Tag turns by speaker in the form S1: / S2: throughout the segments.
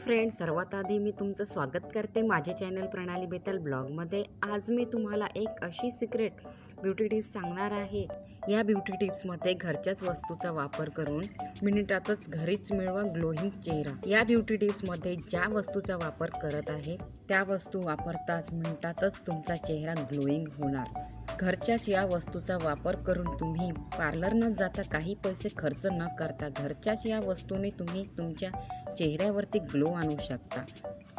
S1: Friend सर्वात आधी मी तुमचं स्वागत करते माझे चॅनल प्रणाली बेतल ब्लॉगमध्ये आज मी तुम्हाला एक अशी सिक्रेट ब्युटी टिप्स सांगणार आहे. या ब्युटी टिप्समध्ये घरच्याच वस्तूचा वापर करून मिनिटातच घरीच मिळवा ग्लोईंग चेहरा. या ब्युटी टिप्समध्ये ज्या वस्तूचा वापर करत आहे त्या वस्तू वापरताच मिनिटातच तुमचा चेहरा ग्लोईंग होणार. घरच्याच या वस्तूचा वापर करून तुम्ही पार्लर न जाता काही पैसे खर्च न करता घरच्याच या वस्तूने तुम्ही तुमच्या चेहऱ्यावरती ग्लो आणू शकता.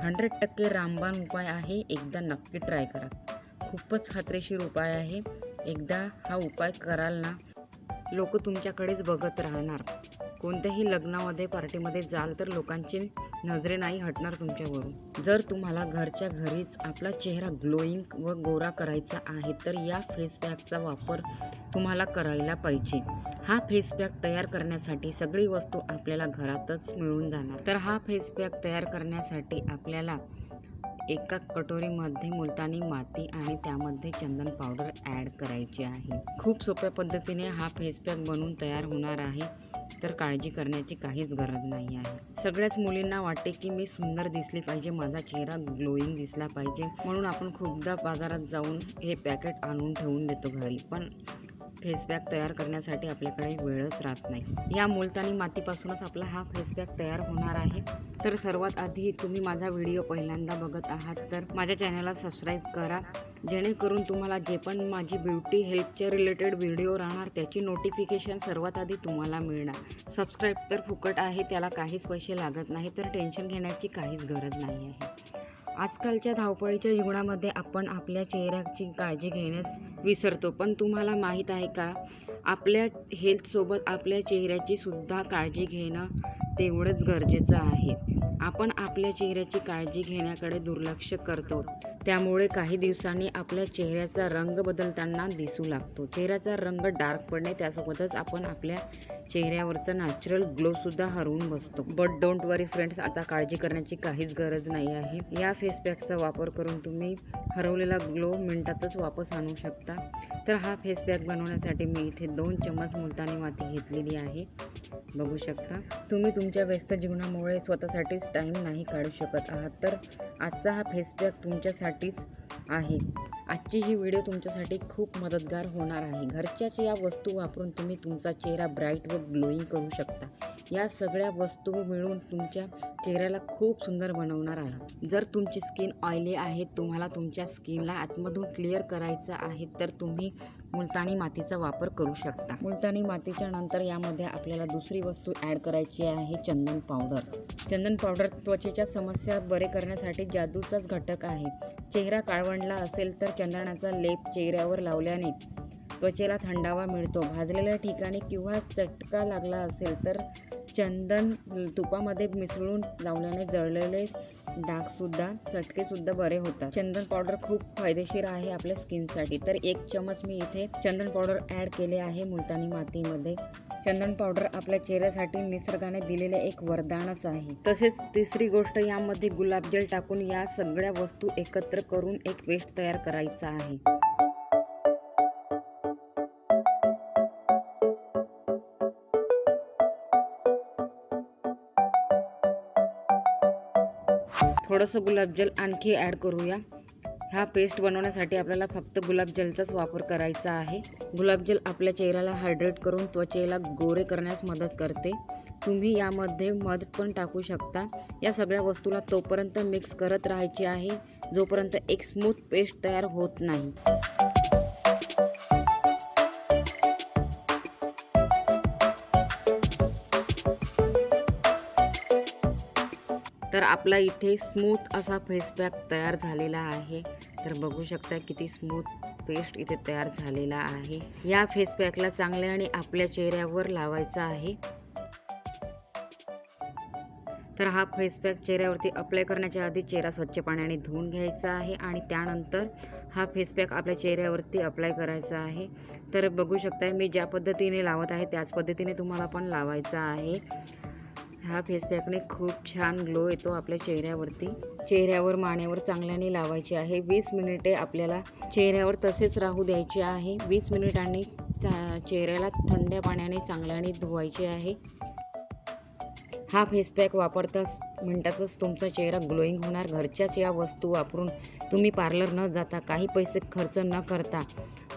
S1: हंड्रेड टक्के रामबाण उपाय आहे एकदा नक्की ट्राय करा. खूपच खात्रीशीर उपाय आहे. एकदा हा उपाय कराल ना लोक तुमच्याकडेच बघत राहणार. कोणत्याही लग्नामध्ये पार्टीमध्ये जाल तर लोकांची नजरे नाही हटणार तुमच्यावरून. जर तुम्हाला घरच्या घरीच आपला चेहरा ग्लोईंग व गोरा करायचा आहे तर या फेस पॅकचा वापर तुम्हाला करायला पाहिजे. हा फेस पॅक तयार करण्यासाठी सगळी वस्तू आपल्याला घरातच मिळून जाणार. तर हा फेस पॅक तयार करण्यासाठी आपल्याला एका कटोरीमध्ये मुलतानी माती आणि त्यामध्ये चंदन पावडर ॲड करायची आहे. खूप सोप्या पद्धतीने हा फेस पॅक बनवून तयार होणार आहे. तर काळजी करण्याची काहीच गरज नाही आहे. सगळ्याच मुलींना वाटते की मी सुंदर दिसली पाहिजे माझा चेहरा ग्लोईंग दिसला पाहिजे. म्हणून आपण खूपदा बाजारात जाऊन हे पॅकेट आणून ठेवून देतो घरी. पण फेसबॅग तयार करण्यासाठी आपल्याकडे वेळच राहत नाही. या मुलतानी मातीपासूनच आपला हा फेसबॅग तयार होणार आहे. तर सर्वात आधी तुम्ही माझा व्हिडिओ पहिल्यांदा बघत आहात तर माझ्या चॅनलला सबस्क्राईब करा. जेणेकरून तुम्हाला जे पण माझी ब्युटी हेल्थच्या रिलेटेड व्हिडिओ राहणार त्याची नोटिफिकेशन सर्वात आधी तुम्हाला मिळणार. सबस्क्राईब तर फुकट आहे त्याला काहीच पैसे लागत नाही तर टेन्शन घेण्याची काहीच गरज नाही आहे. आजकालच्या धावपळीच्या जीवनामध्ये आपण आपल्या चेहऱ्याची काळजी घेण्यास विसरतो. पण तुम्हाला माहीत आहे का? आपल्या हेल्थसोबत आपल्या चेहऱ्याची सुद्धा काळजी घेणं तेवढंच गरजेचं आहे. आपण आपल्या चेहऱ्याची काळजी घेण्याकडे दुर्लक्ष करतो. त्यामुळे काही दिवसांनी आपल्या चेहऱ्याचा रंग बदलताना दिसू लागतो. चेहऱ्याचा रंग डार्क पडणे त्यासोबतच आपण आपल्या चेहऱ्यावरचा नॅचरल ग्लोसुद्धा हरवून बसतो. बट डोंट वरी फ्रेंड्स आता काळजी करण्याची काहीच गरज नाही आहे. या फेस पॅकचा वापर करून तुम्ही हरवलेला ग्लो मिनटातच वापस आणू शकता. तर हा फेस पॅक बनवण्यासाठी मी इथे दोन चम्मच मुलतानी माती घेतलेली आहे. बघू शकता. तुम्ही तुम तुमच्या व्यस्त जीवनामुळे स्वतःसाठीच टाईम नाही काढू शकत आहात. तर आजचा हा फेसपॅक तुमच्यासाठीच आहे. आजची ही व्हिडिओ तुमच्यासाठी खूप मदतगार होणार आहे. घरच्याच या वस्तू वापरून तुम्ही तुमचा चेहरा ब्राईट व ग्लोईंग करू शकता. या सगळ्या वस्तू मिळून तुमच्या चेहऱ्याला खूप सुंदर बनवणार आहे. जर तुमची स्किन ऑइली आहे तुम्हाला तुमच्या स्किनला आतमधून क्लिअर करायचं आहे तर तुम्ही मुलतानी मातीचा वापर करू शकता. मुलतानी मातीच्या नंतर यामध्ये आपल्याला दुसरी वस्तू ॲड करायची आहे चंदन पावडर. चंदन पावडर त्वचेच्या समस्या बरे करण्यासाठी जादूचाच घटक आहे. चेहरा काळवंडला असेल तर चंदनाचा लेप चेहऱ्यावर लावल्याने त्वचेला थंडावा मिळतो. भाजलेल्या ठिकाणी किंवा चटका लागला असेल तर चंदन तुपामध्ये मिसळून लावल्याने जळलेले डागसुद्धा चटकेसुद्धा बरे होतात. चंदन पावडर खूप फायदेशीर आहे आपल्या स्किनसाठी. तर एक चमच मी इथे चंदन पावडर ॲड केले आहे मुलतानी मातीमध्ये. चंदन पावडर आपल्या चेहऱ्यासाठी निसर्गाने दिलेले एक वरदानच आहे. तसेच तिसरी गोष्ट यामध्ये गुलाबजल टाकून या सगळ्या वस्तू एकत्र करून एक पेस्ट तयार करायचा आहे. थोडंसं गुलाबजल आणखी ॲड करूया. हा पेस्ट बनवण्यासाठी आपल्याला फक्त गुलाबजलचाच वापर करायचा आहे. गुलाबजल आपल्या चेहऱ्याला हायड्रेट करून त्वचेला गोरे करण्यास मदत करते. तुम्ही यामध्ये मध पण टाकू शकता. या सगळ्या वस्तूला तोपर्यंत मिक्स करत राहायची आहे जोपर्यंत एक स्मूथ पेस्ट तयार होत नाही. तर आपला इथे स्मूथ असा फेस पॅक तयार झालेला आहे. तर बघू शकता किती स्मूथ पेस्ट इथे तयार झालेला आहे. या फेस पॅकला चांगल्याने आपल्या चेहऱ्यावर लावायचा आहे. तर हा फेस पॅक चेहऱ्यावरती अप्लाय करण्याच्या आधी चेहरा स्वच्छ पाण्याने धुवून घ्यायचा आहे आणि त्यानंतर हा फेस पॅक आपल्या चेहऱ्यावरती अप्लाय करायचा आहे. तर बघू शकता मी ज्या पद्धतीने लावत आहे त्याच पद्धतीने तुम्हाला पण लावायचा आहे. हा फेस पॅकने खूप छान ग्लो येतो आपल्या चेहऱ्यावरती. चेहऱ्यावर मानेवर चांगल्याने लावायचे आहे. वीस मिनिटे आपल्याला चेहऱ्यावर तसेच राहू द्यायचे आहे. वीस मिनिटांनी चा- चेहऱ्याला थंड पाण्याने चांगल्याने धुवायचे आहे. हा फेस पॅक वापरताच मिनटातच तुमचा चेहरा ग्लोईंग होणार. घरच्याच या वस्तू वापरून तुम्ही पार्लर न जाता काही पैसे खर्च न करता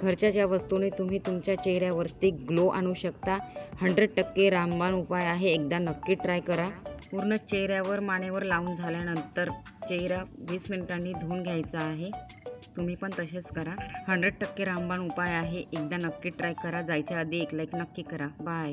S1: घरच्या ज्या वस्तूने तुम्ही तुमच्या चेहऱ्यावरती ग्लो आणू शकता हंड्रेड टक्के रामबाण उपाय आहे. एकदा नक्की ट्राय करा. पूर्ण चेहऱ्यावर मानेवर लावून झाल्यानंतर चेहरा वीस मिनिटांनी धुवून घ्यायचा आहे. तुम्ही पण तसेच करा. हंड्रेड टक्के रामबाण उपाय आहे. एकदा नक्की ट्राय करा. जायच्या आधी एक लाईक नक्की करा. बाय